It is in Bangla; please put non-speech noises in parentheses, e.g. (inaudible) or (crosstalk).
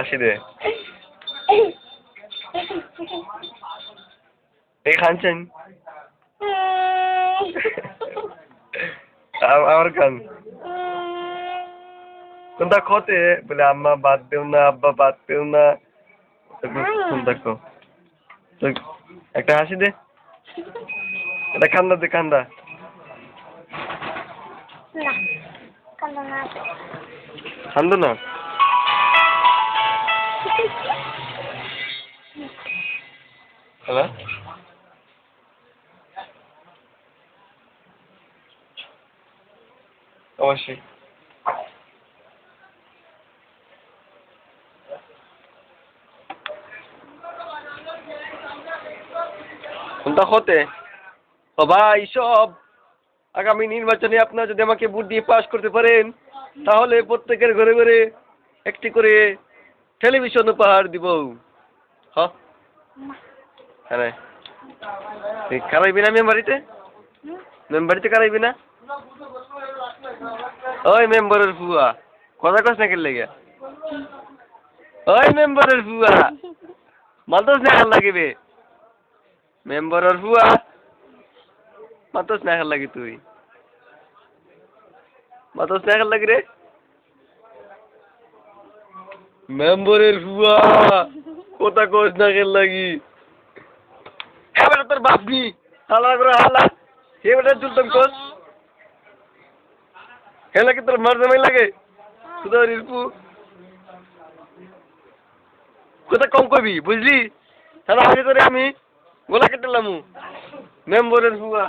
হাসি দে এই খানছেন? (laughs) আমার কান কোনটা খতে বলে আম্মা বাদ দেও না আব্বা বাদ দেও না। তো একটা হাসি দে। এটা কান্দা দে কান্দা। কান্দো না? কান্দো না হ্যালো অবশ্যই কোনটা হতে? ভাই, সব আগামী নির্বাচনে আপনারা যদি আমাকে ভোট দিয়ে পাস করতে পারেন, তাহলে প্রত্যেকের ঘরে ঘরে একটি করে টেলিভিশন উপহার দিব। হ্যাঁ হ্যাঁ কারাইবি না মেম্বারিতে মেম্বারিতে কারাইবি না? ওই মেম্বারের ফুয়া কথা কস না কেন লেগে? ওই মেম্বারের ফুয়া মালতোস না খেল লাগিবে? মেম্বারের ফুয়া মাতোস না খেল লাগি তুই? মাতোস না খেল লাগি রে? মেম্বারের ফুয়া কথা কস না খেল লাগি। তোর বাপনি, হালা করে হালা। এবারে চুলতন কস হেলা কি তোর মার জামাই লাগে। সুদা রিপু কথা কম কবি বুঝলি? তাহলে আগে তোরে আমি গোলা কেটে লামু। মেম্বরের ফুয়া